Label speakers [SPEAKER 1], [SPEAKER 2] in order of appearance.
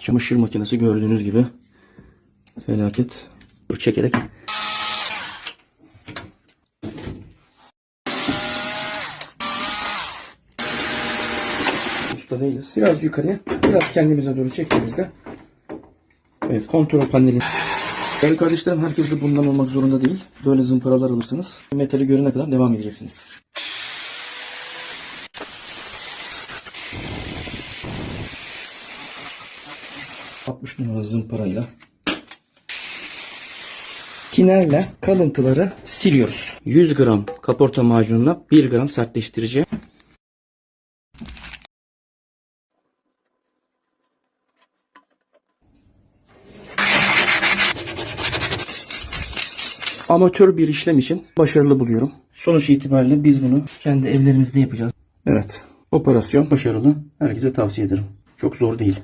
[SPEAKER 1] Çamaşır makinesi gördüğünüz gibi felaket. Çekerek. Usta değiliz. Biraz yukarıya, biraz kendimize doğru çektiğimizde Evet, kontrol paneli. Değerli kardeşlerim, herkes de bundan olmak zorunda değil. Böyle zımparalar alırsınız. Metali görene kadar devam edeceksiniz. ...60 numara zımparayla... ...tinerle kalıntıları siliyoruz. 100 gram kaporta macununa 1 gram sertleştirici... amatör bir işlem için başarılı buluyorum. Sonuç itibariyle biz bunu kendi evlerimizde yapacağız. Evet. Operasyon başarılı. Herkese tavsiye ederim. Çok zor değil.